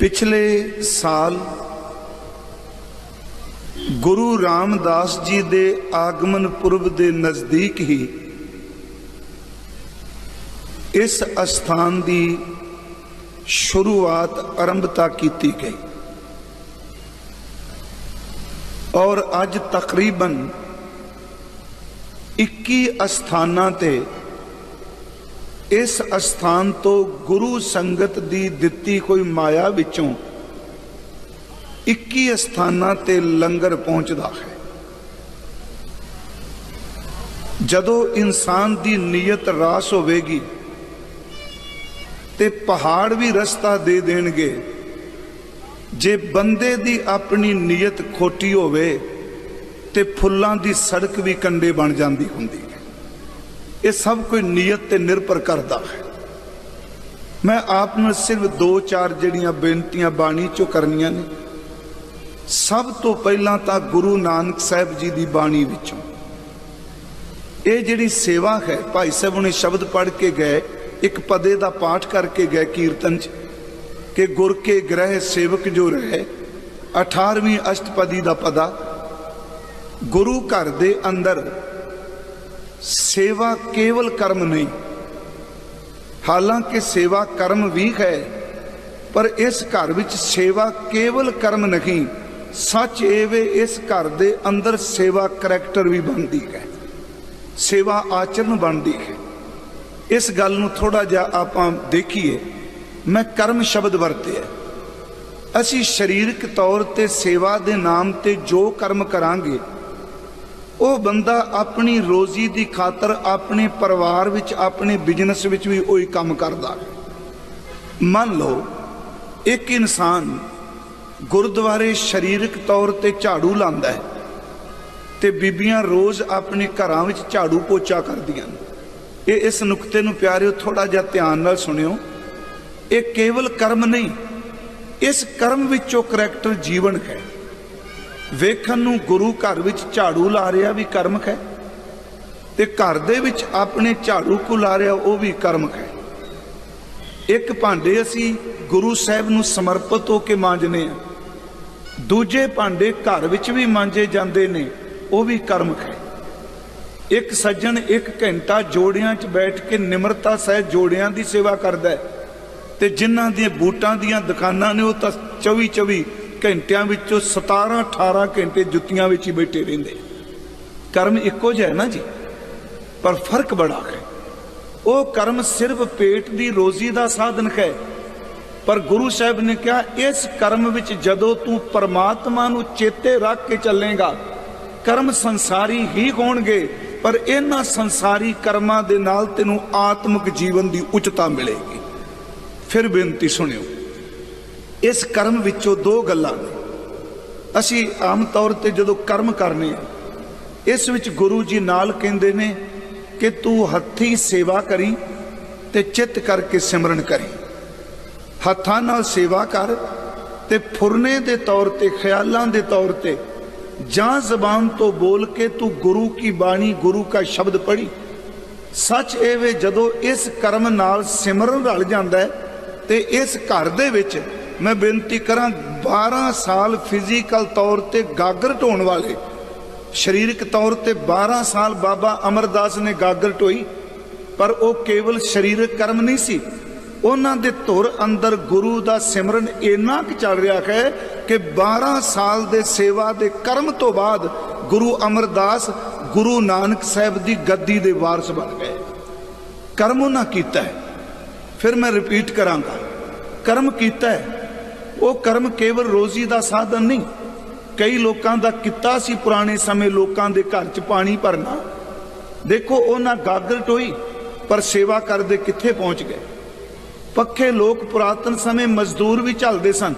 ਪਿਛਲੇ ਸਾਲ ਗੁਰੂ ਰਾਮਦਾਸ ਜੀ ਦੇ ਆਗਮਨ ਪੁਰਬ ਦੇ ਨਜ਼ਦੀਕ ਹੀ ਇਸ ਅਸਥਾਨ ਦੀ ਸ਼ੁਰੂਆਤ ਆਰੰਭਤਾ ਕੀਤੀ ਗਈ। ਔਰ ਅੱਜ ਤਕਰੀਬਨ 21 ਅਸਥਾਨਾਂ ਤੇ ਇਸ ਅਸਥਾਨ ਤੋਂ ਗੁਰੂ ਸੰਗਤ ਦੀ ਦਿੱਤੀ ਕੋਈ ਮਾਇਆ ਵਿੱਚੋਂ 21 ਅਸਥਾਨਾਂ ਤੇ ਲੰਗਰ ਪਹੁੰਚਦਾ ਹੈ। ਜਦੋਂ ਇਨਸਾਨ ਦੀ ਨੀਅਤ ਰਾਸ ਹੋਵੇਗੀ ਤੇ ਪਹਾੜ ਵੀ ਰਸਤਾ ਦੇ ਦੇਣਗੇ, ਜੇ ਬੰਦੇ ਦੀ ਆਪਣੀ ਨੀਅਤ ਖੋਟੀ ਹੋਵੇ ਤੇ ਫੁੱਲਾਂ ਦੀ ਸੜਕ ਵੀ ਕੰਡੇ ਬਣ ਜਾਂਦੀ ਹੁੰਦੀ। ਇਹ ਸਭ ਕੋਈ ਨੀਅਤ ਤੇ ਨਿਰਭਰ ਕਰਦਾ ਹੈ। ਮੈਂ ਆਪ ਨੂੰ ਸਿਰਫ ਦੋ ਚਾਰ ਜਿਹੜੀਆਂ ਬੇਨਤੀਆਂ ਬਾਣੀ ਚੋਂ ਕਰਨੀਆਂ ਨੇ। ਸਭ ਤੋਂ ਪਹਿਲਾਂ ਤਾਂ ਗੁਰੂ ਨਾਨਕ ਸਾਹਿਬ ਜੀ ਦੀ ਬਾਣੀ ਵਿੱਚੋਂ। ਇਹ ਜਿਹੜੀ ਸੇਵਾ ਹੈ, ਭਾਈ ਸਾਹਿਬ ਨੇ ਸ਼ਬਦ ਪੜ੍ਹ ਕੇ ਗਏ, ਇੱਕ ਪਦੇ ਦਾ ਪਾਠ ਕਰਕੇ ਗਏ ਕੀਰਤਨ ਚ ਕਿ ਗੁਰ ਕੇ ਗ੍ਰਹਿ ਸੇਵਕ ਜੋ ਰਹੇ 18ਵੀਂ ਅਸ਼ਟਪਦੀ ਦਾ ਪਦਾ, ਗੁਰੂ ਘਰ ਦੇ ਅੰਦਰ ਸੇਵਾ ਕੇਵਲ ਕਰਮ ਨਹੀਂ। ਹਾਲਾਂਕਿ ਸੇਵਾ ਕਰਮ ਵੀ ਹੈ, ਪਰ ਇਸ ਘਰ ਵਿੱਚ ਸੇਵਾ ਕੇਵਲ ਕਰਮ ਨਹੀਂ। ਸੱਚ ਇਹ ਵੇ, ਇਸ ਘਰ ਦੇ ਅੰਦਰ ਸੇਵਾ ਕਰੈਕਟਰ ਵੀ ਬਣਦੀ ਹੈ। ਸੇਵਾ ਆਚਰਨ ਬਣਦੀ ਹੈ। ਇਸ ਗੱਲ ਨੂੰ ਥੋੜਾ ਜਿਹਾ ਆਪਾਂ ਦੇਖੀਏ। ਮੈਂ ਕਰਮ ਸ਼ਬਦ ਵਰਤਿਆ। ਅਸੀਂ ਸਰੀਰਕ ਤੌਰ ਤੇ ਸੇਵਾ ਦੇ ਨਾਮ ਤੇ ਜੋ ਕਰਮ ਕਰਾਂਗੇ ਉਹ ਬੰਦਾ ਆਪਣੀ ਰੋਜ਼ੀ ਦੀ ਖਾਤਰ ਆਪਣੇ ਪਰਿਵਾਰ ਵਿੱਚ, ਆਪਣੇ ਬਿਜ਼ਨਸ ਵਿੱਚ ਵੀ ਉਹੀ ਕੰਮ ਕਰਦਾ ਮੰਨ ਲਓ, ਇੱਕ ਇਨਸਾਨ ਗੁਰਦੁਆਰੇ ਸਰੀਰਕ ਤੌਰ ਤੇ ਝਾੜੂ ਲਾਉਂਦਾ ਹੈ ਤੇ ਬੀਬੀਆਂ ਰੋਜ਼ ਆਪਣੇ ਘਰਾਂ ਵਿੱਚ ਝਾੜੂ ਪੋਚਾ ਕਰਦੀਆਂ ਨੇ। ਇਹ ਇਸ ਨੁਕਤੇ ਨੂੰ ਪਿਆਰਿਓ ਥੋੜਾ ਜਿਹਾ ਧਿਆਨ ਨਾਲ ਸੁਣਿਓ। ਇਹ ਕੇਵਲ ਕਰਮ ਨਹੀਂ, ਇਸ ਕਰਮ ਵਿੱਚੋਂ ਕਰੈਕਟਰ ਜੀਵਨ ਹੈ। ਵੇਖਣ ਨੂੰ ਗੁਰੂ ਘਰ ਵਿੱਚ ਝਾੜੂ ਲਾ ਰਿਹਾ ਵੀ ਕਰਮਕ ਹੈ ਤੇ ਘਰ ਦੇ ਵਿੱਚ ਆਪਣੇ ਝਾੜੂ ਕੋ ਲਾ ਰਿਹਾ ਉਹ ਵੀ ਕਰਮ ਹੈ। ਇੱਕ ਭਾਂਡੇ ਅਸੀਂ ਗੁਰੂ ਸਾਹਿਬ ਨੂੰ ਸਮਰਪਿਤ ਹੋ ਕੇ ਮਾਂਜਨੇ ਆ। ਦੂਜੇ ਭਾਂਡੇ ਘਰ ਵਿੱਚ ਵੀ ਮਾਂਜੇ ਜਾਂਦੇ ਨੇ, ਉਹ ਵੀ ਕਰਮ ਹੈ। ਇੱਕ ਸੱਜਣ ਇੱਕ ਘੰਟਾ ਜੋੜਿਆਂ 'ਚ ਬੈਠ ਕੇ ਨਿਮਰਤਾ ਸਹਿ ਜੋੜਿਆਂ ਦੀ ਸੇਵਾ ਕਰਦਾ ਹੈ ਤੇ ਜਿਨ੍ਹਾਂ ਦੀਆਂ ਬੂਟਾਂ ਦੀਆਂ ਦੁਕਾਨਾਂ ਨੇ ਉਹ ਤਾਂ 24 24 ਘੰਟਿਆਂ ਵਿੱਚੋਂ 17 18 ਘੰਟੇ ਜੁੱਤੀਆਂ ਵਿੱਚ ਹੀ ਬੈਠੇ ਰਹਿੰਦੇ। ਕਰਮ ਇੱਕੋ ਜਿਹਾ ਹੈ ਨਾ ਜੀ? ਪਰ ਫ਼ਰਕ ਬੜਾ ਹੈ। ਉਹ ਕਰਮ ਸਿਰਫ ਪੇਟ ਦੀ ਰੋਜ਼ੀ ਦਾ ਸਾਧਨ ਹੈ। ਪਰ ਗੁਰੂ ਸਾਹਿਬ ਨੇ ਕਿਹਾ, ਇਸ ਕਰਮ ਵਿੱਚ ਜਦੋਂ ਤੂੰ ਪਰਮਾਤਮਾ ਨੂੰ ਚੇਤੇ ਰੱਖ ਕੇ ਚੱਲੇਗਾ, ਕਰਮ ਸੰਸਾਰੀ ਹੀ ਹੋਣਗੇ, ਪਰ ਇਹਨਾਂ ਸੰਸਾਰੀ ਕਰਮਾਂ ਦੇ ਨਾਲ ਤੈਨੂੰ ਆਤਮਿਕ ਜੀਵਨ ਦੀ ਉੱਚਤਾ ਮਿਲੇਗੀ। ਫਿਰ ਬੇਨਤੀ ਸੁਣਿਓ ਇਸ ਕਰਮ ਵਿੱਚੋਂ ਦੋ ਗੱਲਾਂ ਨੇ। ਅਸੀਂ ਆਮ ਤੌਰ ਤੇ ਜਦੋਂ ਕਰਮ ਕਰਨੇ ਆ, ਇਸ ਵਿੱਚ ਗੁਰੂ ਜੀ ਨਾਲ ਕਹਿੰਦੇ ਨੇ ਕਿ ਤੂੰ ਹੱਥੀ ਸੇਵਾ ਕਰੀ ਤੇ ਚਿੱਤ ਕਰਕੇ ਸਿਮਰਨ ਕਰੀ। ਹੱਥਾਂ ਨਾਲ ਸੇਵਾ ਕਰ ਤੇ ਫੁਰਨੇ ਦੇ ਤੌਰ ਤੇ, ਖਿਆਲਾਂ ਦੇ ਤੌਰ ਤੇ ਜਾਂ ਜ਼ਬਾਨ ਤੋਂ ਬੋਲ ਕੇ ਤੂੰ ਗੁਰੂ ਕੀ ਬਾਣੀ, ਗੁਰੂ ਕਾ ਸ਼ਬਦ ਪੜ੍ਹੀ। ਸੱਚ ਇਹ ਵੇ ਜਦੋਂ ਇਸ ਕਰਮ ਨਾਲ ਸਿਮਰਨ ਰਲ ਜਾਂਦਾ ਹੈ ਤੇ ਇਸ ਘਰ ਦੇ ਵਿੱਚ ਮੈਂ ਬੇਨਤੀ ਕਰਾਂ 12 ਸਾਲ ਫਿਜ਼ੀਕਲ ਤੌਰ ਤੇ ਗਾਗਰ ਢੋਣ ਵਾਲੇ, ਸਰੀਰਕ ਤੌਰ ਤੇ 12 ਸਾਲ ਬਾਬਾ ਅਮਰਦਾਸ ਨੇ ਗਾਗਰ ਢੋਈ, ਪਰ ਉਹ ਕੇਵਲ ਸਰੀਰਕ ਕਰਮ ਨਹੀਂ ਸੀ। ਉਹਨਾਂ ਦੇ ਧੁਰ ਅੰਦਰ ਗੁਰੂ ਦਾ ਸਿਮਰਨ ਇੰਨਾ ਕੁ ਚੱਲ ਰਿਹਾ ਹੈ ਕਿ 12 ਸਾਲ ਦੇ ਸੇਵਾ ਦੇ ਕਰਮ ਤੋਂ ਬਾਅਦ ਗੁਰੂ ਅਮਰਦਾਸ, ਗੁਰੂ ਨਾਨਕ ਸਾਹਿਬ ਦੀ ਗੱਦੀ ਦੇ ਵਾਰਸ ਬਣ ਗਏ। ਕਰਮ ਉਹਨਾਂ ਕੀਤਾ ਹੈ। ਫਿਰ ਮੈਂ ਰਿਪੀਟ ਕਰਾਂਗਾ। ਕਰਮ ਕੀਤਾ ਹੈ। ਉਹ ਕਰਮ ਕੇਵਲ ਰੋਜ਼ੀ ਦਾ ਸਾਧਨ ਨਹੀਂ। ਕਈ ਲੋਕਾਂ ਦਾ ਕਿੱਤਾ ਸੀ ਪੁਰਾਣੇ ਸਮੇਂ ਲੋਕਾਂ ਦੇ ਘਰ 'ਚ ਪਾਣੀ ਭਰਨਾ। ਦੇਖੋ ਉਹਨਾਂ ਗਾਗਰ ਟੋਈ, ਪਰ ਸੇਵਾ ਕਰਦੇ ਕਿੱਥੇ ਪਹੁੰਚ ਗਏ? ਪੱਖੇ ਲੋਕ ਪੁਰਾਤਨ ਸਮੇਂ ਮਜ਼ਦੂਰ ਵੀ ਚੱਲਦੇ ਸਨ,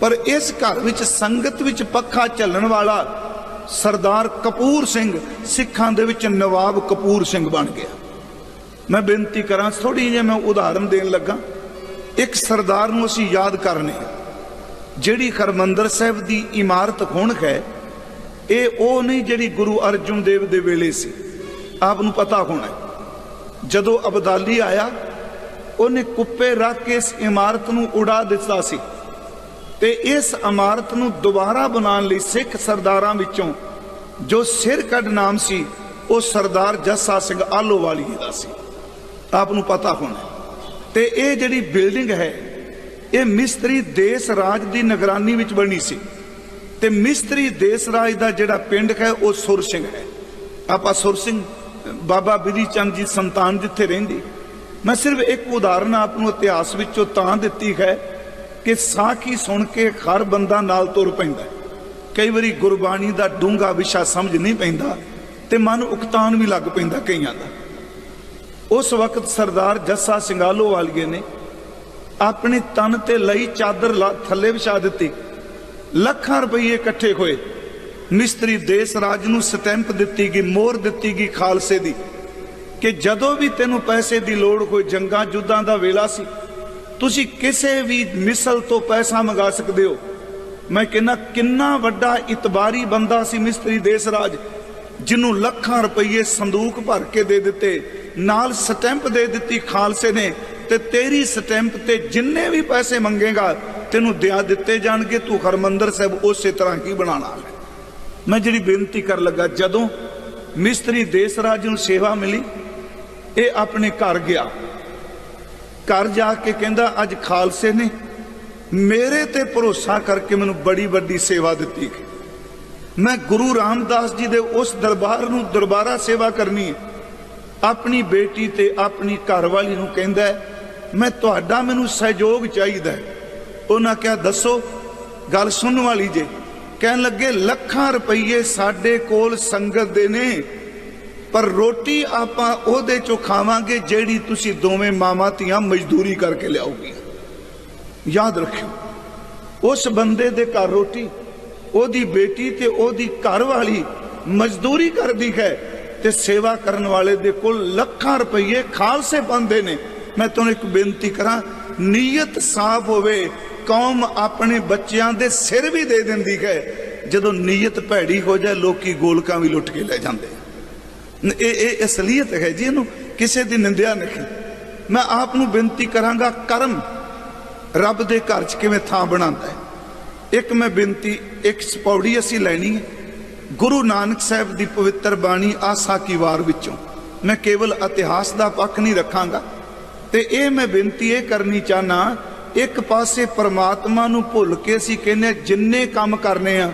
ਪਰ ਇਸ ਘਰ ਵਿੱਚ ਸੰਗਤ ਵਿੱਚ ਪੱਖਾ ਚੱਲਣ ਵਾਲਾ ਸਰਦਾਰ ਕਪੂਰ ਸਿੰਘ, ਸਿੱਖਾਂ ਦੇ ਵਿੱਚ ਨਵਾਬ ਕਪੂਰ ਸਿੰਘ ਬਣ ਗਿਆ। ਮੈਂ ਬੇਨਤੀ ਕਰਾਂ ਥੋੜੀ ਜਿਹੀ ਮੈਂ ਉਦਾਹਰਨ ਦੇਣ ਲੱਗਾ। ਇੱਕ ਸਰਦਾਰ ਨੂੰ ਅਸੀਂ ਯਾਦ ਕਰਨੇ ਆ। ਜਿਹੜੀ ਹਰਮੰਦਰ ਸਾਹਿਬ ਦੀ ਇਮਾਰਤ ਹੁਣ ਹੈ, ਇਹ ਉਹ ਨਹੀਂ ਜਿਹੜੀ ਗੁਰੂ ਅਰਜਨ ਦੇਵ ਦੇ ਵੇਲੇ ਸੀ। ਆਪ ਨੂੰ ਪਤਾ ਹੋਣਾ ਜਦੋਂ ਅਬਦਾਲੀ ਆਇਆ, ਉਹਨੇ ਕੁੱਪੇ ਰੱਖ ਕੇ ਇਸ ਇਮਾਰਤ ਨੂੰ ਉਡਾ ਦਿੱਤਾ ਸੀ ਤੇ ਇਸ ਇਮਾਰਤ ਨੂੰ ਦੁਬਾਰਾ ਬਣਾਉਣ ਲਈ ਸਿੱਖ ਸਰਦਾਰਾਂ ਵਿੱਚੋਂ ਜੋ ਸਿਰ ਕੱਢ ਨਾਮ ਸੀ, ਉਹ ਸਰਦਾਰ ਜੱਸਾ ਸਿੰਘ ਆਲੋਵਾਲੀ ਦਾ ਸੀ। ਆਪ ਨੂੰ ਪਤਾ ਹੋਣਾ ਤੇ ਇਹ ਜਿਹੜੀ ਬਿਲਡਿੰਗ ਹੈ ਇਹ ਮਿਸਤਰੀ ਦੇਸ ਰਾਜ ਦੀ ਨਿਗਰਾਨੀ ਵਿੱਚ ਬਣੀ ਸੀ ਤੇ ਮਿਸਤਰੀ ਦੇਸ ਰਾਜ ਦਾ ਜਿਹੜਾ ਪਿੰਡ ਹੈ, ਉਹ ਸੁਰ ਸਿੰਘ ਹੈ। ਆਪਾਂ ਸੁਰ ਸਿੰਘ, ਬਾਬਾ ਬਿਧੀ ਚੰਦ ਜੀ ਸੰਤਾਨ ਜਿੱਥੇ ਰਹਿੰਦੀ। ਮੈਂ ਸਿਰਫ ਇੱਕ ਉਦਾਹਰਨ ਆਪ ਨੂੰ ਇਤਿਹਾਸ ਵਿੱਚੋਂ ਤਾਂ ਦਿੱਤੀ ਹੈ ਕਿ ਸਾਖੀ ਸੁਣ ਕੇ ਹਰ ਬੰਦਾ ਨਾਲ ਤੁਰ ਪੈਂਦਾ ਕਈ ਵਾਰੀ ਗੁਰਬਾਣੀ ਦਾ ਡੂੰਘਾ ਵਿਸ਼ਾ ਸਮਝ ਨਹੀਂ ਪੈਂਦਾ ਤੇ ਮਨ ਉਕਤਾਨ ਵੀ ਲੱਗ ਪੈਂਦਾ ਕਈਆਂ ਦਾ। ਉਸ ਵਕਤ ਸਰਦਾਰ ਜੱਸਾ ਸਿੰਘਾਲੋ ਵਾਲੀਏ ਨੇ ਆਪਣੇ ਤਨ ਤੇ ਲਈ ਚਾਦਰ ਲਾ- ਥੱਲੇ ਵਿਛਾ ਦਿੱਤੀ। ਲੱਖਾਂ ਰੁਪਏ ਇਕੱਠੇ ਹੋਏ। ਮਿਸਤਰੀ ਦੇਸ ਰਾਜ ਨੂੰ ਸਟੈਂਪ ਦਿੱਤੀ ਗਈ, ਮੋਹਰ ਦਿੱਤੀ ਗਈ ਖਾਲਸੇ ਦੀ ਕਿ ਜਦੋਂ ਵੀ ਤੈਨੂੰ ਪੈਸੇ ਦੀ ਲੋੜ ਹੋਏ, ਜੰਗਾਂ ਜੁੱਦਾਂ ਦਾ ਵੇਲਾ ਸੀ, ਤੁਸੀਂ ਕਿਸੇ ਵੀ ਮਿਸਲ ਤੋਂ ਪੈਸਾ ਮੰਗਾ ਸਕਦੇ ਹੋ। ਮੈਂ ਕਹਿੰਦਾ, ਕਿੰਨਾ ਵੱਡਾ ਇਤਬਾਰੀ ਬੰਦਾ ਸੀ ਮਿਸਤਰੀ ਦੇਸ ਰਾਜ, ਜਿਹਨੂੰ ਲੱਖਾਂ ਰੁਪਏ ਸੰਦੂਕ ਭਰ ਕੇ ਦੇ ਦਿੱਤੇ, ਨਾਲ ਸਟੈਂਪ ਦੇ ਦਿੱਤੀ ਖਾਲਸੇ ਨੇ ਤੇ ਤੇਰੀ ਸਟੈਂਪ ਤੇ ਜਿੰਨੇ ਵੀ ਪੈਸੇ ਮੰਗੇਗਾ, ਤੈਨੂੰ ਦਿਆ ਦਿੱਤੇ ਜਾਣਗੇ। ਤੂੰ ਹਰਮੰਦਰ ਸਾਹਿਬ ਉਸੇ ਤਰ੍ਹਾਂ ਕੀ ਬਣਾਣਾ ਹੈ? ਮੈਂ ਜਿਹੜੀ ਬੇਨਤੀ ਕਰ ਲੱਗਾ, ਜਦੋਂ ਮਿਸਤਰੀ ਦੇਸ ਰਾਜ ਨੂੰ ਸੇਵਾ ਮਿਲੀ, ਇਹ ਆਪਣੇ ਘਰ ਗਿਆ। ਘਰ ਜਾ ਕੇ ਕਹਿੰਦਾ, ਅੱਜ ਖਾਲਸੇ ਨੇ ਮੇਰੇ ਤੇ ਭਰੋਸਾ ਕਰਕੇ ਮੈਨੂੰ ਬੜੀ ਵੱਡੀ ਸੇਵਾ ਦਿੱਤੀ ਮੈਂ ਗੁਰੂ ਰਾਮਦਾਸ ਜੀ ਦੇ ਉਸ ਦਰਬਾਰ ਨੂੰ ਦਰਬਾਰਾ ਸੇਵਾ ਕਰਨੀ ਹੈ। ਆਪਣੀ ਬੇਟੀ ਤੇ ਆਪਣੀ ਘਰਵਾਲੀ ਨੂੰ ਕਹਿੰਦਾ ਮੈਂ ਤੁਹਾਡਾ ਮੈਨੂੰ ਸਹਿਯੋਗ ਚਾਹੀਦਾ ਉਹਨਾਂ ਕਿਹਾ, ਦੱਸੋ, ਗੱਲ ਸੁਣਨ ਵਾਲੀ ਜੇ। ਕਹਿਣ ਲੱਗੇ, ਲੱਖਾਂ ਰੁਪਏ ਸਾਡੇ ਕੋਲ ਸੰਗਤ ਦੇ ਨੇ, ਪਰ ਰੋਟੀ ਆਪਾਂ ਉਹਦੇ ਚੋਂ ਖਾਵਾਂਗੇ ਜਿਹੜੀ ਤੁਸੀਂ ਦੋਵੇਂ ਮਾਵਾਂ ਧੀਆਂ ਮਜ਼ਦੂਰੀ ਕਰਕੇ ਲਿਆਓਗੇ। ਯਾਦ ਰੱਖਿਓ, ਉਸ ਬੰਦੇ ਦੇ ਘਰ ਰੋਟੀ, ਉਹਦੀ ਬੇਟੀ ਤੇ ਉਹਦੀ ਘਰ ਵਾਲੀ ਮਜ਼ਦੂਰੀ ਕਰਦੀ ਹੈ ਤੇ ਸੇਵਾ ਕਰਨ ਵਾਲੇ ਦੇ ਕੋਲ ਲੱਖਾਂ ਰੁਪਏ ਖਾਲਸੇ ਬੰਦੇ ਨੇ। ਮੈਂ ਤੁਹਾਨੂੰ ਇੱਕ ਬੇਨਤੀ ਕਰਾਂ, ਨੀਅਤ ਸਾਫ਼ ਹੋਵੇ, ਕੌਮ ਆਪਣੇ ਬੱਚਿਆਂ ਦੇ ਸਿਰ ਵੀ ਦੇ ਦਿੰਦੀ ਹੈ। ਜਦੋਂ ਨੀਅਤ ਭੈੜੀ ਹੋ ਜਾਏ, ਲੋਕੀ ਗੋਲਕਾਂ ਵੀ ਲੁੱਟ ਕੇ ਲੈ ਜਾਂਦੇ ਇਹ ਇਹ ਅਸਲੀਅਤ ਹੈ ਜੀ ਇਹਨੂੰ, ਕਿਸੇ ਦੀ ਨਿੰਦਿਆ ਨਹੀਂ। ਮੈਂ ਆਪ ਨੂੰ ਬੇਨਤੀ ਕਰਾਂਗਾ, ਕਰਮ ਰੱਬ ਦੇ ਘਰ 'ਚ ਕਿਵੇਂ ਥਾਂ ਬਣਾਉਂਦਾ ਹੈ। ਇੱਕ ਮੈਂ ਬੇਨਤੀ, ਇੱਕ ਸਪੌੜੀ ਅਸੀਂ ਲੈਣੀ ਹੈ। ਗੁਰੂ ਨਾਨਕ ਸਾਹਿਬ ਦੀ ਪਵਿੱਤਰ ਬਾਣੀ ਆਸਾ ਕੀ ਵਾਰ ਵਿੱਚੋਂ। ਮੈਂ ਕੇਵਲ ਇਤਿਹਾਸ ਦਾ ਪੱਖ ਨਹੀਂ ਰੱਖਾਂਗਾ। ਤੇ ਇਹ ਮੈਂ ਬੇਨਤੀ ਇਹ ਕਰਨੀ ਚਾਹਨਾ ਇੱਕ ਪਾਸੇ ਪਰਮਾਤਮਾ ਨੂੰ ਭੁੱਲ ਕੇ ਅਸੀਂ ਕਹਿੰਦੇ ਹਾਂ, ਜਿੰਨੇ ਕੰਮ ਕਰਨੇ ਆ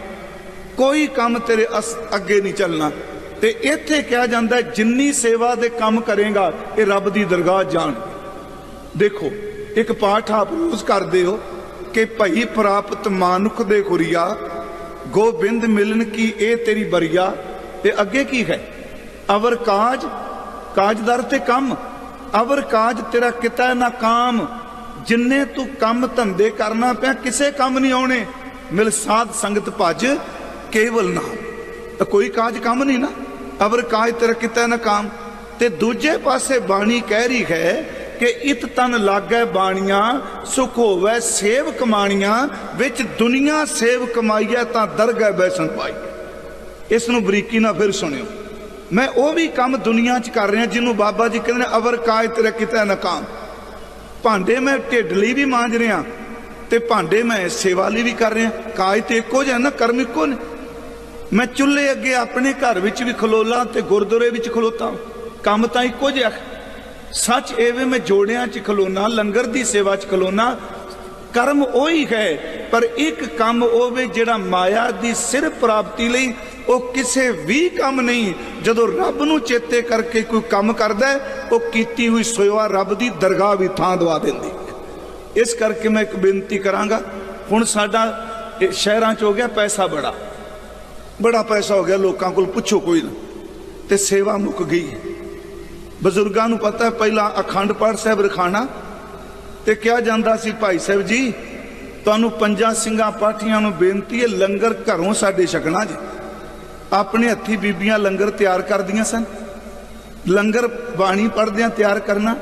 ਕੋਈ ਕੰਮ ਤੇਰੇ ਅਸ- ਅੱਗੇ ਨਹੀਂ ਚੱਲਣਾ। ਤੇ ਇੱਥੇ ਕਿਹਾ ਜਾਂਦਾ ਜਿੰਨੀ ਸੇਵਾ ਦੇ ਕੰਮ ਕਰੇਗਾ ਇਹ ਰੱਬ ਦੀ ਦਰਗਾਹ ਜਾਣ। ਦੇਖੋ ਇੱਕ ਪਾਠ ਆਪ ਰੋਜ਼ ਕਰਦੇ ਹੋ ਕਿ ਭਈ ਪ੍ਰਾਪਤ ਮਾਨੁਖ ਦੇ ਖੁਰੀਆ ਗੋਬਿੰਦ ਮਿਲਨ ਕੀ ਇਹ ਤੇਰੀ ਬਰੀਆ ਤੇ ਅੱਗੇ ਕੀ ਹੈ? ਅਵਰ ਕਾਜ ਕਾਜਦਰ ਤੇ ਕੰਮ। ਅਵਰ ਕਾਜ ਤੇਰਾ ਕਿਤਾ ਨਾ ਕਾਮ। ਜਿੰਨੇ ਤੂੰ ਕੰਮ ਧੰਦੇ ਕਰਨਾ ਪਿਆ, ਕਿਸੇ ਕੰਮ ਨਹੀਂ ਆਉਣੇ। ਮਿਲ ਸਾਧ ਸੰਗਤ ਭਜ, ਕੇਵਲ ਨਾਮ ਕੋਈ ਕਾਜ ਕੰਮ ਨਹੀਂ ਨਾ। ਅਵਰ ਕਾਜ ਤੇਰਾ ਕਿਤਾ ਨਾ ਕਾਮ। ਤੇ ਦੂਜੇ ਪਾਸੇ ਬਾਣੀ ਕਹਿ ਰਹੀ ਹੈ ਕਿ ਇਤ ਤਨ ਲਾਗੈ ਬਾਣੀਆਂ, ਸੁਖ ਹੋਵੇ ਸੇਵ ਕਮਾਣੀਆਂ, ਵਿੱਚ ਦੁਨੀਆ ਸੇਵ ਕਮਾਈਐ ਤਾਂ ਦਰਗਹਿ ਬੈਸਣ ਪਾਈ ਇਸ ਨੂੰ ਬਰੀਕੀ ਨਾਲ ਫਿਰ ਸੁਣਿਓ। ਮੈਂ ਉਹ ਵੀ ਕੰਮ ਦੁਨੀਆ 'ਚ ਕਰ ਰਿਹਾ ਜਿਹਨੂੰ ਬਾਬਾ ਜੀ ਕਹਿੰਦੇ ਨੇ, ਅਵਰ ਕਾਜ ਤੇਰਾ ਕਿਤਾ ਨਾ ਕਾਮ। ਭਾਂਡੇ ਮੈਂ ਢਿੱਡ ਲਈ ਵੀ ਮਾਂਜ ਰਿਹਾ ਤੇ ਭਾਂਡੇ ਮੈਂ ਸੇਵਾ ਲਈ ਵੀ ਕਰ ਰਿਹਾ। ਕਾਜ ਤੇ ਇੱਕੋ ਜਿਹਾ ਨਾ, ਕਰਮ ਇੱਕੋ ਨੇ। ਮੈਂ ਚੁੱਲ੍ਹੇ ਅੱਗੇ ਆਪਣੇ ਘਰ ਵਿੱਚ ਵੀ ਖਲੋਲਾ ਤੇ ਗੁਰਦੁਆਰੇ ਵਿੱਚ ਖਲੋਤਾ। ਕੰਮ ਤਾਂ ਇੱਕੋ ਜਿਹਾ ਸੱਚ ਐਵੇਂ ਮੈਂ ਜੋੜਿਆਂ 'ਚ ਖਲੋਨਾ, ਲੰਗਰ ਦੀ ਸੇਵਾ 'ਚ ਖਲੋਨਾ। ਕਰਮ ਉਹੀ ਹੈ, ਪਰ ਇੱਕ ਕੰਮ ਹੋਵੇ ਜਿਹੜਾ ਮਾਇਆ ਦੀ ਸਿਰ ਪ੍ਰਾਪਤੀ ਲਈ ਉਹ ਕਿਸੇ ਵੀ ਕੰਮ ਨਹੀਂ, ਜਦੋਂ ਰੱਬ ਨੂੰ ਚੇਤੇ ਕਰਕੇ ਕੋਈ ਕੰਮ ਕਰਦਾ ਉਹ ਕੀਤੀ ਹੋਈ ਸੋਇਆ ਰੱਬ ਦੀ ਦਰਗਾਹ ਵੀ ਥਾਂ ਦਵਾ ਦਿੰਦੀ ਇਸ ਕਰਕੇ ਮੈਂ ਇੱਕ ਬੇਨਤੀ ਕਰਾਂਗਾ, ਹੁਣ ਸਾਡਾ ਸ਼ਹਿਰਾਂ 'ਚ ਹੋ ਗਿਆ ਪੈਸਾ ਬੜਾ। ਬੜਾ ਪੈਸਾ ਹੋ ਗਿਆ, ਲੋਕਾਂ ਕੋਲ ਪੁੱਛੋ ਕੋਈ ਨਾ। ਤੇ ਸੇਵਾ ਮੁੱਕ ਗਈ ਬਜ਼ੁਰਗਾਂ ਨੂੰ ਪਤਾ ਹੈ, ਪਹਿਲਾਂ ਅਖੰਡ ਪਾਠ ਸਾਹਿਬ ਰਖਾਣਾ, ਤੇ ਕਿਹਾ ਜਾਂਦਾ ਸੀ, ਭਾਈ ਸਾਹਿਬ ਜੀ, ਤੁਹਾਨੂੰ ਪੰਜਾਂ ਸਿੰਘਾਂ ਪਾਠੀਆਂ ਨੂੰ ਬੇਨਤੀ ਹੈ, ਲੰਗਰ ਘਰੋਂ ਸਾਡੇ ਛਕਣਾ ਜੀ। ਆਪਣੇ ਹੱਥੀ ਬੀਬੀਆਂ ਲੰਗਰ ਤਿਆਰ ਕਰਦੀਆਂ ਸਨ। ਲੰਗਰ ਬਾਣੀ ਪੜਦਿਆਂ ਤਿਆਰ ਕਰਨਾ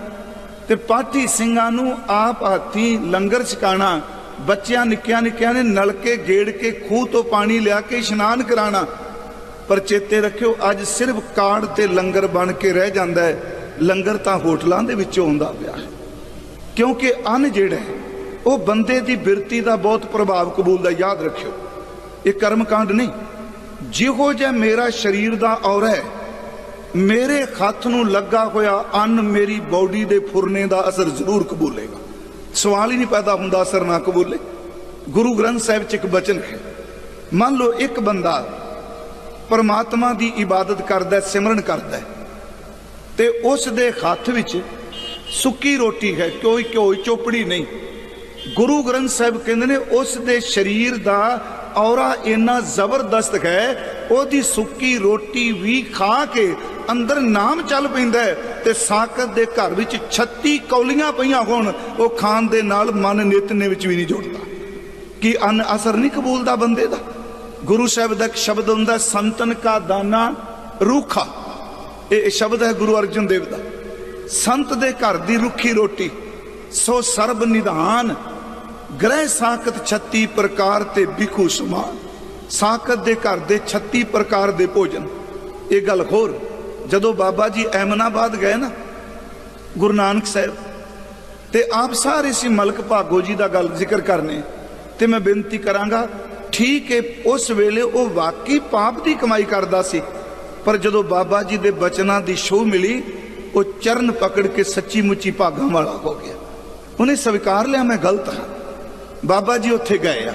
ਤੇ ਪਾਠੀ ਸਿੰਘਾਂ ਨੂੰ ਆਪ ਹੱਥੀ ਲੰਗਰ ਛਕਾਣਾ, ਬੱਚਿਆਂ ਨਿੱਕਿਆਂ ਨਿੱਕਿਆਂ ਨੇ ਨਲਕੇ ਗੇੜ ਕੇ, ਖੂਹ ਤੋਂ ਪਾਣੀ ਲਿਆ ਕੇ ਇਸ਼ਨਾਨ ਕਰਾਣਾ। ਪਰ ਚੇਤੇ ਰੱਖਿਓ, ਅੱਜ ਸਿਰਫ ਕਾਰਡ ਤੇ ਲੰਗਰ ਬਣ ਕੇ ਰਹਿ ਜਾਂਦਾ ਹੈ। ਲੰਗਰ ਤਾਂ ਹੋਟਲਾਂ ਦੇ ਵਿੱਚੋਂ ਆਉਂਦਾ ਪਿਆ ਹੈ। ਕਿਉਂਕਿ ਅੰਨ ਜਿਹੜਾ ਉਹ ਬੰਦੇ ਦੀ ਬਿਰਤੀ ਦਾ ਬਹੁਤ ਪ੍ਰਭਾਵ ਕਬੂਲਦਾ ਯਾਦ ਰੱਖਿਓ। ਇਹ ਕਰਮ ਕਾਂਡ ਨਹੀਂ ਜਿਹੋ ਜਿਹਾ ਮੇਰਾ ਸਰੀਰ ਦਾ ਔਰ ਹੈ ਮੇਰੇ ਹੱਥ ਨੂੰ ਲੱਗਾ ਹੋਇਆ ਅੰਨ ਮੇਰੀ ਬਾਡੀ ਦੇ ਫੁਰਨੇ ਦਾ ਅਸਰ ਜ਼ਰੂਰ ਕਬੂਲੇਗਾ। ਸਵਾਲ ਹੀ ਨਹੀਂ ਪੈਦਾ ਹੁੰਦਾ ਅਸਰ ਨਾ ਕਬੂਲੇ। ਗੁਰੂ ਗ੍ਰੰਥ ਸਾਹਿਬ ਚ ਇੱਕ ਬਚਨ ਹੈ ਮੰਨ ਲਓ ਇੱਕ ਬੰਦਾ ਪਰਮਾਤਮਾ ਦੀ ਇਬਾਦਤ ਕਰਦਾ ਸਿਮਰਨ ਕਰਦਾ ਹੈ, ਤੇ ਉਸ ਦੇ ਹੱਥ ਵਿੱਚ ਸੁੱਕੀ ਰੋਟੀ ਹੈ ਕੋਈ ਕੋਈ ਚੋਪੜੀ ਨਹੀਂ। ਗੁਰੂ ਗ੍ਰੰਥ ਸਾਹਿਬ ਕਹਿੰਦੇ ਨੇ ਉਸ ਦੇ ਸਰੀਰ ਦਾ ਔਰਾ ਇੰਨਾ ਜ਼ਬਰਦਸਤ ਹੈ, ਉਹਦੀ ਸੁੱਕੀ ਰੋਟੀ ਵੀ ਖਾ ਕੇ ਅੰਦਰ ਨਾਮ ਚੱਲ ਪੈਂਦਾ ਹੈ ਤੇ ਸਾਕਤ ਦੇ ਘਰ ਵਿੱਚ 36 ਕੌਲੀਆਂ ਪਈਆਂ ਹੋਣ, ਉਹ ਖਾਣ ਦੇ ਨਾਲ ਮਨ ਨਿਤਨੇ ਵਿੱਚ ਵੀ ਨਹੀਂ ਜੁੜਦਾ। ਕਿ ਅਨ ਅਸਰ ਨਹੀਂ ਕਬੂਲਦਾ ਬੰਦੇ ਦਾ? ਗੁਰੂ ਸਾਹਿਬ ਦਾ ਇੱਕ ਸ਼ਬਦ ਹੁੰਦਾ, ਸੰਤਨ ਕਾ ਦਾਨਾ ਰੂਖਾ। ਇਹ ਸ਼ਬਦ ਹੈ ਗੁਰੂ ਅਰਜਨ ਦੇਵ ਦਾ। ਸੰਤ ਦੇ ਘਰ ਦੀ ਰੁੱਖੀ ਰੋਟੀ, ਸੋ ਸਰਬ ਨਿਧਾਨ ਗ੍ਰਹਿ ਸਾਖਤ 36 ਪ੍ਰਕਾਰ ਤੇ ਬਿਖੂ ਸਮਾਨ। ਸਾਖਤ ਦੇ ਘਰ ਦੇ 36 ਪ੍ਰਕਾਰ ਦੇ ਭੋਜਨ। ਇਹ ਗੱਲ ਹੋਰ, ਜਦੋਂ ਬਾਬਾ ਜੀ ਐਮਨਾਬਾਦ ਗਏ ਨਾ, ਗੁਰੂ ਨਾਨਕ ਸਾਹਿਬ, ਤੇ ਆਪ ਸਾਰੇ ਸੀ ਮਲਕ ਭਾਗੋ ਜੀ ਦਾ ਗੱਲ ਜ਼ਿਕਰ ਕਰਨੇ। ਤੇ ਮੈਂ ਬੇਨਤੀ ਕਰਾਂਗਾ, ਠੀਕ ਹੈ ਉਸ ਵੇਲੇ ਉਹ ਵਾਕਈ ਪਾਪ ਦੀ ਕਮਾਈ ਕਰਦਾ ਸੀ। ਪਰ ਜਦੋਂ ਬਾਬਾ ਜੀ ਦੇ ਬਚਨਾਂ ਦੀ ਸ਼ੋਅ ਮਿਲੀ, ਉਹ ਚਰਨ ਪਕੜ ਕੇ ਸੱਚੀ ਮੁੱਚੀ ਭਾਗਾਂ ਵਾਲਾ ਹੋ ਗਿਆ। ਉਹਨੇ ਸਵੀਕਾਰ ਲਿਆ, ਮੈਂ ਗਲਤ ਹਾਂ। ਬਾਬਾ ਜੀ ਉੱਥੇ ਗਏ ਆ।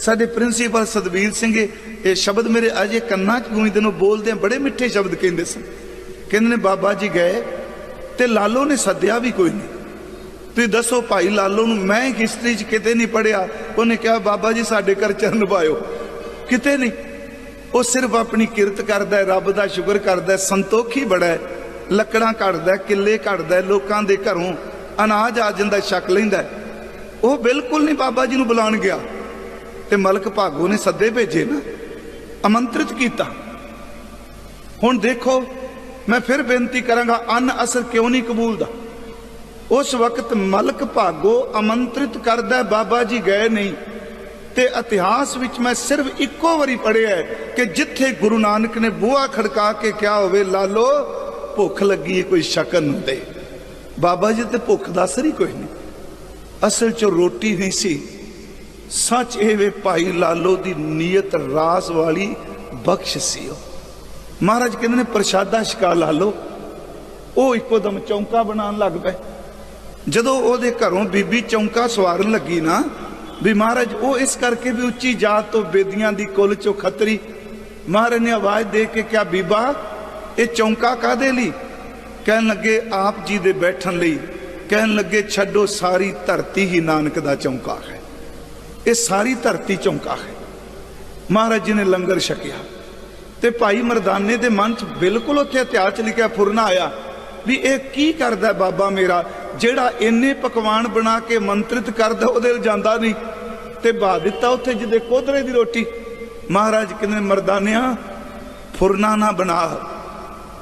ਸਾਡੇ ਪ੍ਰਿੰਸੀਪਲ ਸਤਵੀਰ ਸਿੰਘ, ਇਹ ਸ਼ਬਦ ਮੇਰੇ ਅਜੇ ਕੰਨਾਂ 'ਚ ਗੂੰਜਦੇ ਨੂੰ ਬੋਲਦੇ ਆ, ਬੜੇ ਮਿੱਠੇ ਸ਼ਬਦ ਕਹਿੰਦੇ ਸਨ। ਕਹਿੰਦੇ ਨੇ, ਬਾਬਾ ਜੀ ਗਏ ਤੇ ਲਾਲੋ ਨੇ ਸੱਦਿਆ ਵੀ ਕੋਈ ਨਹੀਂ। ਤੁਸੀਂ ਦੱਸੋ ਭਾਈ ਲਾਲੋ ਨੂੰ ਮੈਂ ਹਿਸਟਰੀ 'ਚ ਕਿਤੇ ਨਹੀਂ ਪੜਿਆ ਉਹਨੇ ਕਿਹਾ, ਬਾਬਾ ਜੀ ਸਾਡੇ ਘਰ ਚਰਨ ਪਾਇਓ ਕਿਤੇ ਨਹੀਂ। ਉਹ ਸਿਰਫ ਆਪਣੀ ਕਿਰਤ ਕਰਦਾ ਹੈ, ਰੱਬ ਦਾ ਸ਼ੁਕਰ ਕਰਦਾ ਹੈ, ਸੰਤੋਖੀ ਬੜਾ ਹੈ। ਲੱਕੜਾਂ ਕੱਢਦਾ ਕਿੱਲੇ ਕੱਢਦਾ ਲੋਕਾਂ ਦੇ ਘਰੋਂ ਅਨਾਜ ਆ ਜਾਂਦਾ, ਛਕ ਲੈਂਦਾ ਉਹ ਬਿਲਕੁਲ ਨਹੀਂ ਬਾਬਾ ਜੀ ਨੂੰ ਬੁਲਾਣ ਗਿਆ। ਤੇ ਮਲਕ ਭਾਗੋ ਨੇ ਸੱਦੇ ਭੇਜੇ ਨਾ, ਆਮੰਤਰਿਤ ਕੀਤਾ। ਹੁਣ ਦੇਖੋ, ਮੈਂ ਫਿਰ ਬੇਨਤੀ ਕਰਾਂਗਾ, ਅਨ ਅਸਰ ਕਿਉਂ ਨਹੀਂ ਕਬੂਲਦਾ? ਉਸ ਵਕਤ ਮਲਕ ਭਾਗੋ ਆਮੰਤਰਿਤ ਕਰਦਾ ਬਾਬਾ ਜੀ ਗਏ ਨਹੀਂ। ਤੇ ਇਤਿਹਾਸ ਵਿੱਚ ਮੈਂ ਸਿਰਫ ਇੱਕੋ ਵਾਰੀ ਪੜਿਆ ਕਿ ਜਿੱਥੇ ਗੁਰੂ ਨਾਨਕ ਨੇ ਬੂਹਾ ਖੜਕਾ ਕੇ ਕਿਹਾ ਹੋਵੇ, ਲਾਲੋ, ਭੁੱਖ ਲੱਗੀ ਕੋਈ ਸ਼ਕਨ ਨੂੰ ਦੇ ਬਾਬਾ ਜੀ ਤੇ ਭੁੱਖ ਦੱਸ ਰਹੀ ਕੋਈ ਨਹੀਂ। ਅਸਲ 'ਚ ਰੋਟੀ ਨਹੀਂ ਸੀ। ਸੱਚ ਇਹ ਵੇ ਭਾਈ ਲਾਲੋ ਦੀ ਨੀਅਤ ਰਾਸ ਵਾਲੀ ਬਖਸ਼ ਸੀ ਉਹ। ਮਹਾਰਾਜ ਕਹਿੰਦੇ ਨੇ, ਪ੍ਰਸ਼ਾਦਾ ਛਕਾ ਲਾਲੋ। ਉਹ ਇੱਕੋ ਦਮ ਚੌਂਕਾ ਬਣਾਉਣ ਲੱਗ ਪਏ। ਜਦੋਂ ਉਹਦੇ ਘਰੋਂ ਬੀਬੀ ਚੌਂਕਾ ਸਵਾਰਨ ਲੱਗੀ ਨਾ, ਵੀ ਮਹਾਰਾਜ, ਉਹ ਇਸ ਕਰਕੇ ਵੀ ਉੱਚੀ ਜਾਤ ਤੋਂ ਬੇਦੀਆਂ ਦੀ ਕੁੱਲ ਚੋਂ ਖੱਤਰੀ। ਮਹਾਰਾਜ ਨੇ ਆਵਾਜ਼ ਦੇ ਕੇ ਕਿਹਾ, ਬੀਬਾ, ਇਹ ਚੌਂਕਾ ਕਾਦੇ ਲਈ? ਕਹਿਣ ਲੱਗੇ, ਆਪ ਜੀ ਦੇ ਬੈਠਣ ਲਈ। ਕਹਿਣ ਲੱਗੇ, ਛੱਡੋ, ਸਾਰੀ ਧਰਤੀ ਹੀ ਨਾਨਕ ਦਾ ਚੌਂਕਾ ਹੈ। ਇਹ ਸਾਰੀ ਧਰਤੀ ਚੌਂਕਾ ਹੈ। ਮਹਾਰਾਜ ਜੀ ਨੇ ਲੰਗਰ ਛਕਿਆ ਤੇ ਭਾਈ ਮਰਦਾਨੇ ਦੇ ਮਨ 'ਚ ਬਿਲਕੁਲ ਉੱਥੇ ਇਤਿਹਾਸ 'ਚ ਲਿਖਿਆ, ਫੁਰਨਾ ਆਇਆ ਵੀ ਇਹ ਕੀ ਕਰਦਾ ਬਾਬਾ ਮੇਰਾ? ਜਿਹੜਾ ਇੰਨੇ ਪਕਵਾਨ ਬਣਾ ਕੇ ਮੰਤਰਿਤ ਕਰਦਾ, ਉਹਦੇ ਜਾਂਦਾ ਨਹੀਂ ਤੇ ਬਾ ਦਿੱਤਾ ਉੱਥੇ ਜਿਹਦੇ ਕੋਧਰੇ ਦੀ ਰੋਟੀ। ਮਹਾਰਾਜ ਕਹਿੰਦੇ ਮਰਦਾਨਿਆ, ਫੁਰਨਾ ਨਾ ਬਣਾ।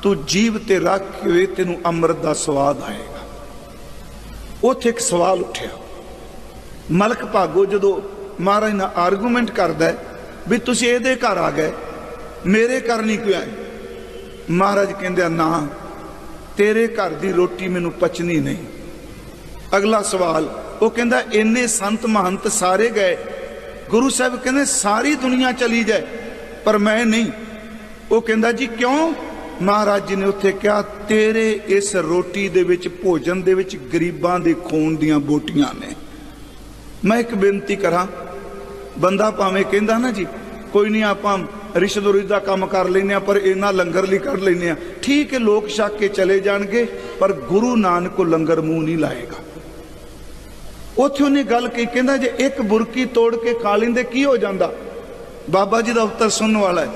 ਤੂੰ ਜੀਵ ਤੇ ਰੱਖ ਕੇ ਤੈਨੂੰ ਅੰਮ੍ਰਿਤ ਦਾ ਸਵਾਦ ਆਏ। ਉੱਥੇ ਇੱਕ ਸਵਾਲ ਉੱਠਿਆ। ਮਲਕ ਭਾਗੋ, ਜਦੋਂ ਮਹਾਰਾਜ ਨਾਲ ਆਰਗੂਮੈਂਟ ਕਰਦਾ ਵੀ ਤੁਸੀਂ ਇਹਦੇ ਘਰ ਆ ਗਏ, ਮੇਰੇ ਘਰ ਨਹੀਂ ਕਿਉਂ ਆਏ। ਮਹਾਰਾਜ ਕਹਿੰਦੇ ਨਾ, ਤੇਰੇ ਘਰ ਦੀ ਰੋਟੀ ਮੈਨੂੰ ਪਚਣੀ ਨਹੀਂ। ਅਗਲਾ ਸਵਾਲ, ਉਹ ਕਹਿੰਦਾ, ਇੰਨੇ ਸੰਤ ਮਹੰਤ ਸਾਰੇ ਗਏ, ਗੁਰੂ ਸਾਹਿਬ ਕਹਿੰਦੇ, ਸਾਰੀ ਦੁਨੀਆ ਚਲੀ ਜਾਏ, ਪਰ ਮੈਂ ਨਹੀਂ। ਉਹ ਕਹਿੰਦਾ, ਜੀ ਕਿਉਂ? ਮਹਾਰਾਜ ਜੀ ਨੇ ਉੱਥੇ ਕਿਹਾ, ਤੇਰੇ ਇਸ ਰੋਟੀ ਦੇ ਵਿੱਚ, ਭੋਜਨ ਦੇ ਵਿੱਚ ਗਰੀਬਾਂ ਦੇ ਖੂਨ ਦੀਆਂ ਬੋਟੀਆਂ ਨੇ। ਮੈਂ ਇੱਕ ਬੇਨਤੀ ਕਰਾਂ, ਬੰਦਾ ਭਾਵੇਂ ਕਹਿੰਦਾ ਨਾ ਜੀ, ਕੋਈ ਨਹੀਂ ਆਪਾਂ ਰਿਸ਼ਤੇਦਾਰੀ ਦਾ ਕੰਮ ਕਰ ਲੈਨੇ ਆ ਪਰ ਇਹਨਾਂ ਲੰਗਰ ਲਈ ਕੱਢ ਲੈਨੇ ਆ ਠੀਕ ਹੈ, ਲੋਕ ਛੱਕ ਕੇ ਚਲੇ ਜਾਣਗੇ, ਪਰ ਗੁਰੂ ਨਾਨਕ ਕੋ ਲੰਗਰ ਮੂੰਹ ਨਹੀਂ ਲਾਏਗਾ। ਉੱਥੇ ਉਹਨੇ ਗੱਲ ਕਹੀ, ਕਹਿੰਦਾ ਜੇ ਇੱਕ ਬੁਰਕੀ ਤੋੜ ਕੇ ਖਾ ਲੈਂਦੇ, ਕੀ ਹੋ ਜਾਂਦਾ? ਬਾਬਾ ਜੀ ਦਾ ਉੱਤਰ ਸੁਣਨ ਵਾਲਾ ਹੈ।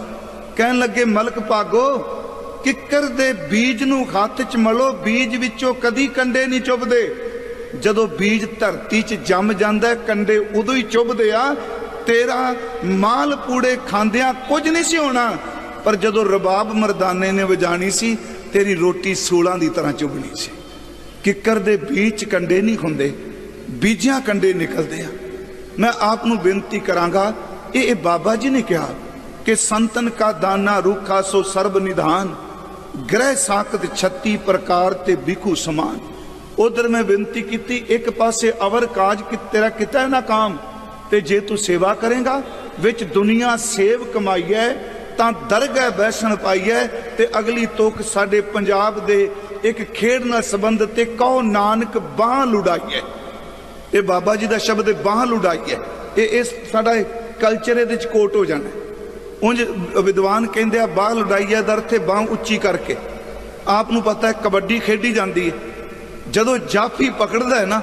ਕਹਿਣ ਲੱਗੇ, ਮਲਕ ਭਾਗੋ ਕਿੱਕਰ ਦੇ ਬੀਜ ਨੂੰ ਹੱਥ 'ਚ ਮਲੋ ਬੀਜ ਵਿੱਚੋਂ ਕਦੀ ਕੰਡੇ ਨਹੀਂ ਚੁੱਭਦੇ। ਜਦੋਂ ਬੀਜ ਧਰਤੀ 'ਚ ਜੰਮ ਜਾਂਦਾ ਹੈ, ਕੰਡੇ ਉਦੋਂ ਹੀ ਚੁੱਭਦੇ ਆ। ਤੇਰਾ ਮਾਲ ਪੂੜੇ ਖਾਂਦਿਆਂ ਕੁਝ ਨਹੀਂ ਸੀ ਹੋਣਾ ਪਰ ਜਦੋਂ ਰਬਾਬ ਮਰਦਾਨੇ ਨੇ ਵਜਾਣੀ ਸੀ ਤੇਰੀ ਰੋਟੀ ਸੂਲਾਂ ਦੀ ਤਰ੍ਹਾਂ ਚੁਭਣੀ ਸੀ। ਕਿੱਕਰ ਦੇ ਬੀਜ 'ਚ ਕੰਡੇ ਨਹੀਂ ਹੁੰਦੇ ਬੀਜਾਂ ਕੰਡੇ ਨਿਕਲਦੇ ਆ। ਮੈਂ ਆਪ ਨੂੰ ਬੇਨਤੀ ਕਰਾਂਗਾ ਇਹ ਇਹ ਬਾਬਾ ਜੀ ਨੇ ਕਿਹਾ ਕਿ ਸੰਤਨ ਕਾ ਦਾਨਾ ਰੂਖਾ ਸੋ ਸਰਬ ਨਿਧਾਨ। ਗ੍ਰਹਿ ਸਾਕਤ 36 ਪ੍ਰਕਾਰ ਤੇ ਬਿਖੂ ਸਮਾਨ। ਉਧਰ ਮੈਂ ਬੇਨਤੀ ਕੀਤੀ, ਇੱਕ ਪਾਸੇ ਅਵਰ ਕਾਜ ਕਿ ਤੇਰਾ ਕੀਤਾ ਨਾ ਕਾਮ, ਤੇ ਜੇ ਤੂੰ ਸੇਵਾ ਕਰੇਗਾ, ਵਿੱਚ ਦੁਨੀਆ ਸੇਵ ਕਮਾਈਐ, ਤਾਂ ਦਰਗਹਿ ਬੈਸਣ ਪਾਈਐ, ਤੇ ਅਗਲੀ ਤੁਕ ਸਾਡੇ ਪੰਜਾਬ ਦੇ ਇੱਕ ਖੇਡ ਨਾਲ ਸੰਬੰਧਿਤ ਤੇ ਕਹੋ ਨਾਨਕ ਬਾਹ ਲੁੜਾਈਐ ਇਹ ਬਾਬਾ ਜੀ ਦਾ ਸ਼ਬਦ ਹੈ ਬਾਹ ਲੁੜਾਈਐ ਇਹ ਇਸ ਸਾਡਾ ਕਲਚਰ ਇਹਦੇ ਚ ਕੋਟ ਹੋ ਜਾਣਾ। ਉਂਝ ਵਿਦਵਾਨ ਕਹਿੰਦੇ ਆ, ਬਾਹ ਲੁੜਾਈਐ ਦਰ ਅਰਥ ਹੈ ਬਾਹ ਉੱਚੀ ਕਰਕੇ। ਆਪ ਨੂੰ ਪਤਾ ਹੈ, ਕਬੱਡੀ ਖੇਡੀ ਜਾਂਦੀ ਹੈ। ਜਦੋਂ ਜਾਫੀ ਪਕੜਦਾ ਹੈ ਨਾ,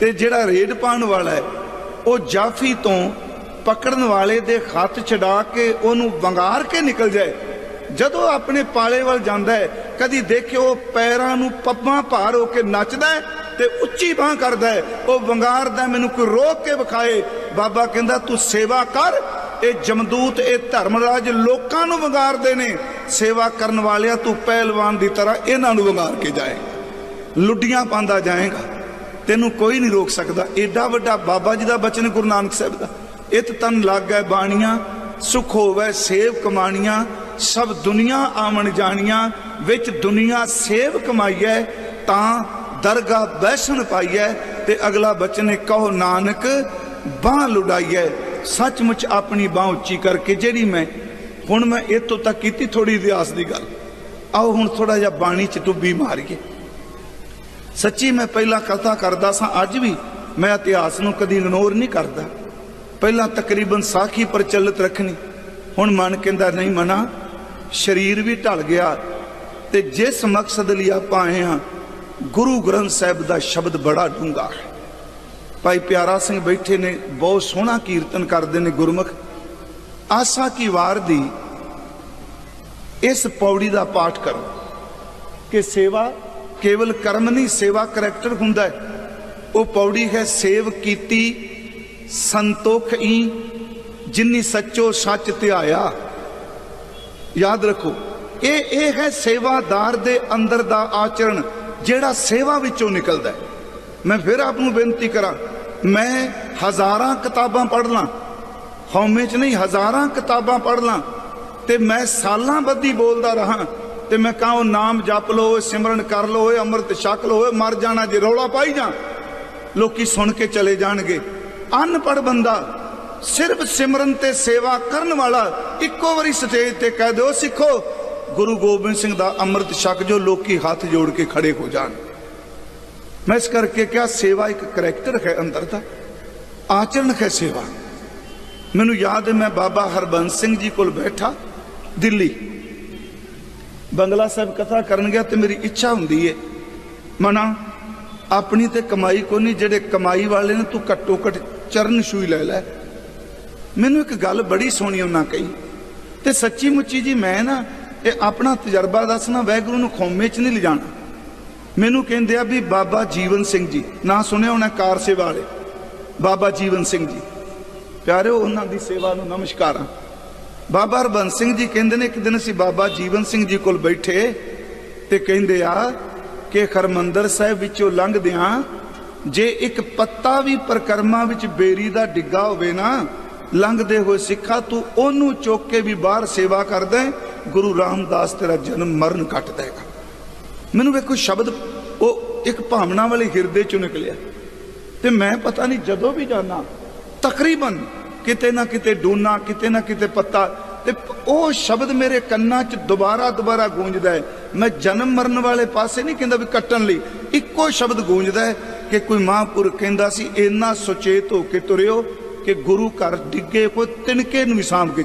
ਤੇ ਜਿਹੜਾ ਰੇਡ ਪਾਉਣ ਵਾਲਾ ਹੈ, ਉਹ ਜਾਫੀ ਤੋਂ ਪਕੜਨ ਵਾਲੇ ਦੇ ਹੱਥ ਛਡਾ ਕੇ ਉਹਨੂੰ ਵੰਗਾਰ ਕੇ ਨਿਕਲ ਜਾਏ। ਜਦੋਂ ਆਪਣੇ ਪਾਲੇ ਵੱਲ ਜਾਂਦਾ ਹੈ, ਕਦੀ ਦੇਖਿਓ ਪੈਰਾਂ ਨੂੰ ਪੱਬਾਂ ਭਾਰ ਹੋ ਕੇ ਨੱਚਦਾ ਹੈ ਤੇ ਉੱਚੀ ਬਾਹ ਕਰਦਾ ਹੈ। ਉਹ ਵੰਗਾਰਦਾ ਮੈਨੂੰ ਕੋਈ ਰੋਕ ਕੇ ਵਿਖਾਏ। ਬਾਬਾ ਕਹਿੰਦਾ, ਤੂੰ ਸੇਵਾ ਕਰ ਇਹ ਜਮਦੂਤ, ਇਹ ਧਰਮਰਾਜ ਲੋਕਾਂ ਨੂੰ ਵੰਗਾਰਦੇ ਨੇ। ਸੇਵਾ ਕਰਨ ਵਾਲਿਆਂ ਤੂੰ ਪਹਿਲਵਾਨ ਦੀ ਤਰ੍ਹਾਂ ਇਹਨਾਂ ਨੂੰ ਵੰਗਾਰ ਕੇ ਜਾਏਗਾ ਲੁੱਡੀਆਂ ਪਾਉਂਦਾ ਜਾਏਗਾ। ਤੈਨੂੰ ਕੋਈ ਨਹੀਂ ਰੋਕ ਸਕਦਾ। ਏਡਾ ਵੱਡਾ ਬਾਬਾ ਜੀ ਦਾ ਬਚਨ ਗੁਰੂ ਨਾਨਕ ਸਾਹਿਬ ਦਾ। ਇਤ ਤਨ ਲਾਗੈ ਬਾਣੀਆਂ, ਸੁਖ ਹੋਵੇ ਸੇਵ ਕਮਾਣੀਆਂ, ਸਭ ਦੁਨੀਆ ਆਵਣ ਜਾਣੀਆਂ, ਵਿੱਚ ਦੁਨੀਆ ਸੇਵ ਕਮਾਈਐ, ਤਾਂ ਦਰਗਾ ਬੈਸਣ ਪਾਈਐ, ਤੇ ਅਗਲਾ ਬਚਨ ਹੈ, ਕਹੋ ਨਾਨਕ, ਬਾਹ ਲੁਡਾਈਐ। ਸੱਚਮੁੱਚ ਆਪਣੀ ਬਾਹ ਉੱਚੀ ਕਰਕੇ ਜਿਹੜੀ ਮੈਂ ਹੁਣ ਮੈਂ ਇਤੋਂ ਤੱਕ ਕੀਤੀ ਥੋੜੀ ਇਤਿਹਾਸ ਦੀ ਗੱਲ। ਆਓ ਹੁਣ ਥੋੜਾ ਜਿਹਾ ਬਾਣੀ ਚ ਡੁੱਬੀ ਮਾਰੀਏ। ਸੱਚੀ ਮੈਂ ਪਹਿਲਾਂ ਕਥਾ ਕਰਦਾ ਸਾਂ, ਅੱਜ ਵੀ ਮੈਂ ਇਤਿਹਾਸ ਨੂੰ ਕਦੀ ਇਗਨੋਰ ਨਹੀਂ ਕਰਦਾ। ਪਹਿਲਾਂ ਤਕਰੀਬਨ ਸਾਖੀ ਪ੍ਰਚਲਿਤ ਰੱਖਣੀ, ਹੁਣ ਮਨ ਕਹਿੰਦਾ ਨਹੀਂ ਮਨਾ, ਸਰੀਰ ਵੀ ਢਲ ਗਿਆ ਤੇ ਜਿਸ ਮਕਸਦ ਲਈ ਆਪਾਂ ਆਏ ਹਾਂ, ਗੁਰੂ ਗ੍ਰੰਥ ਸਾਹਿਬ ਦਾ ਸ਼ਬਦ ਬੜਾ ਡੂੰਘਾ ਹੈ। ਭਾਈ ਪਿਆਰਾ ਸਿੰਘ ਬੈਠੇ ਨੇ, ਬਹੁਤ ਸੋਹਣਾ ਕੀਰਤਨ ਕਰਦੇ ਨੇ ਗੁਰਮੁਖ। ਆਸਾ ਕੀ ਵਾਰ ਦੀ ਇਸ ਪੌੜੀ ਦਾ ਪਾਠ ਕਰੋ। ਕਿ ਸੇਵਾ ਕੇਵਲ ਕਰਮ ਨਹੀਂ, ਸੇਵਾ ਕਰੈਕਟਰ ਹੁੰਦਾ ਹੈ। ਉਹ ਪੌੜੀ ਹੈ ਸੇਵ ਕੀਤੀ, ਸੰਤੋਖ ਈ, ਜਿਨੀ ਸੱਚੋ ਸੱਚ ਧਿਆਇਆ ਯਾਦ ਰੱਖੋ, ਇਹ ਇਹ ਹੈ ਸੇਵਾਦਾਰ ਦੇ ਅੰਦਰ ਦਾ ਆਚਰਣ, ਜਿਹੜਾ ਸੇਵਾ ਵਿੱਚੋਂ ਨਿਕਲਦਾ ਹੈ। ਮੈਂ ਫਿਰ ਆਪ ਨੂੰ ਬੇਨਤੀ ਕਰਾਂ ਮੈਂ ਹਜ਼ਾਰਾਂ ਕਿਤਾਬਾਂ ਪੜ੍ਹ ਲਾਂ ਹਉਮੈ ਚ ਨਹੀਂ ਹਜ਼ਾਰਾਂ ਕਿਤਾਬਾਂ ਪੜ੍ਹ ਲਾਂ ਤੇ ਮੈਂ ਸਾਲਾਂ ਬੱਧੀ ਬੋਲਦਾ ਰਹਾ, ਤੇ ਮੈਂ ਕਹਾਂ ਉਹ ਨਾਮ ਜਪ ਲਓ ਸਿਮਰਨ ਕਰ ਲਓ ਓਏ ਅੰਮ੍ਰਿਤ ਛਕ ਲਓ ਓਏ ਮਰ ਜਾਣਾ ਜੇ ਰੌਲਾ ਪਾਈ ਜਾ। ਲੋਕੀ ਸੁਣ ਕੇ ਚਲੇ ਜਾਣਗੇ। ਅਨਪੜ ਬੰਦਾ ਸਿਰਫ ਸਿਮਰਨ ਤੇ ਸੇਵਾ ਕਰਨ ਵਾਲਾ ਇੱਕੋ ਵਾਰੀ ਸਟੇਜ ਤੇ ਕਹਿ ਦਿਓ, ਸਿੱਖੋ, ਗੁਰੂ ਗੋਬਿੰਦ ਸਿੰਘ ਦਾ ਅੰਮ੍ਰਿਤ ਛਕ ਜੋ ਲੋਕੀ ਹੱਥ ਜੋੜ ਕੇ ਖੜੇ ਹੋ ਜਾਣ। ਮੈਂ ਇਸ ਕਰਕੇ ਕਿਹਾ, ਸੇਵਾ ਇੱਕ ਕਰੈਕਟਰ ਹੈ ਅੰਦਰ ਦਾ, ਆਚਰਣ ਹੈ ਸੇਵਾ। ਮੈਨੂੰ ਯਾਦ ਹੈ ਮੈਂ ਬਾਬਾ ਹਰਬੰਸ ਸਿੰਘ ਜੀ ਕੋਲ ਬੈਠਾ, ਦਿੱਲੀ। ਬੰਗਲਾ ਸਾਹਿਬ ਕਥਾ ਕਰਨ ਗਿਆ ਤੇ ਮੇਰੀ ਇੱਛਾ ਹੁੰਦੀ ਏ, ਮਨਾ, ਆਪਣੀ ਤੇ ਕਮਾਈ ਕੋ ਨਹੀਂ, ਜਿਹੜੇ ਕਮਾਈ ਵਾਲੇ ਨੇ ਤੂੰ ਘੱਟੋ ਘੱਟ ਚਰਨ ਛੂਈ ਲੈ ਲੈ। ਮੈਨੂੰ ਇੱਕ ਗੱਲ ਬੜੀ ਸੋਹਣੀ ਉਹਨਾਂ ਕਹੀ, ਤੇ ਸੱਚੀ ਮੁੱਚੀ ਜੀ ਮੈਂ ਨਾ, ਇਹ ਆਪਣਾ ਤਜਰਬਾ ਦੱਸਣਾ, ਵੈਗੁਰੂ ਨੂੰ ਖੌਮੇ 'ਚ ਨਹੀਂ ਲਿਜਾਣਾ। ਮੈਨੂੰ ਕਹਿੰਦੇ ਆ ਵੀ ਬਾਬਾ ਜੀਵਨ ਸਿੰਘ ਜੀ, ਨਾ ਸੁਣਿਆ ਹੋਣਾ ਕਾਰ ਸੇਵਾ ਵਾਲੇ? ਬਾਬਾ ਜੀਵਨ ਸਿੰਘ ਜੀ, ਪਿਆਰਿਓ, ਉਹਨਾਂ ਦੀ ਸੇਵਾ ਨੂੰ ਨਮਸਕਾਰਾਂ ਬਾਬਾ ਹਰਬੰਸ ਸਿੰਘ ਜੀ ਕਹਿੰਦੇ ਨੇ ਇੱਕ ਦਿਨ ਅਸੀਂ ਬਾਬਾ ਜੀਵਨ ਸਿੰਘ ਜੀ ਕੋਲ ਬੈਠੇ ਤੇ ਕਹਿੰਦੇ ਆ ਕਿ ਖਰਮੰਦਰ ਸਾਹਿਬ ਵਿੱਚੋਂ ਲੰਘਦਿਆਂ ਜੇ ਇੱਕ ਪੱਤਾ ਵੀ ਪ੍ਰਕਰਮਾਂ ਵਿੱਚ ਬੇਰੀ ਦਾ ਡਿੱਗਾ ਹੋਵੇ ਨਾ, ਲੰਘਦੇ ਹੋਏ ਸਿੱਖਾ, ਤੂੰ ਉਹਨੂੰ ਚੁੱਕ ਕੇ ਵੀ ਬਾਹਰ ਸੇਵਾ ਕਰਦਾ ਗੁਰੂ ਰਾਮਦਾਸ ਤੇਰਾ ਜਨਮ ਮਰਨ ਕੱਟ ਦੇਗਾ। ਮੈਨੂੰ ਵੇਖੋ ਸ਼ਬਦ, ਉਹ ਇੱਕ ਭਾਵਨਾ ਵਾਲੇ ਹਿਰਦੇ ਚੋਂ ਨਿਕਲਿਆ। ਤੇ ਮੈਂ ਪਤਾ ਨਹੀਂ ਜਦੋਂ ਵੀ ਜਾਣਾ ਤਕਰੀਬਨ ਕਿਤੇ ਨਾ ਕਿਤੇ ਡੂਨਾ, ਕਿਤੇ ਨਾ ਕਿਤੇ ਪੱਤਾ, ਤੇ ਉਹ ਸ਼ਬਦ ਮੇਰੇ ਕੰਨਾਂ 'ਚ ਦੁਬਾਰਾ ਦੁਬਾਰਾ ਗੂੰਜਦਾ ਹੈ। ਮੈਂ ਜਨਮ ਮਰਨ ਵਾਲੇ ਪਾਸੇ ਨਹੀਂ ਕਹਿੰਦਾ ਵੀ ਕੱਟਣ ਲਈ, ਇੱਕੋ ਸ਼ਬਦ ਗੂੰਜਦਾ ਹੈ ਕਿ ਕੋਈ ਮਹਾਂਪੁਰਖ ਕਹਿੰਦਾ ਸੀ, ਇੰਨਾ ਸੁਚੇਤ ਹੋ ਕੇ ਤੁਰਿਓ ਕਿ ਗੁਰੂ ਘਰ ਡਿੱਗੇ ਕੋਈ ਤਿਣਕੇ ਨੂੰ ਵੀ ਸਾਂਭ ਕੇ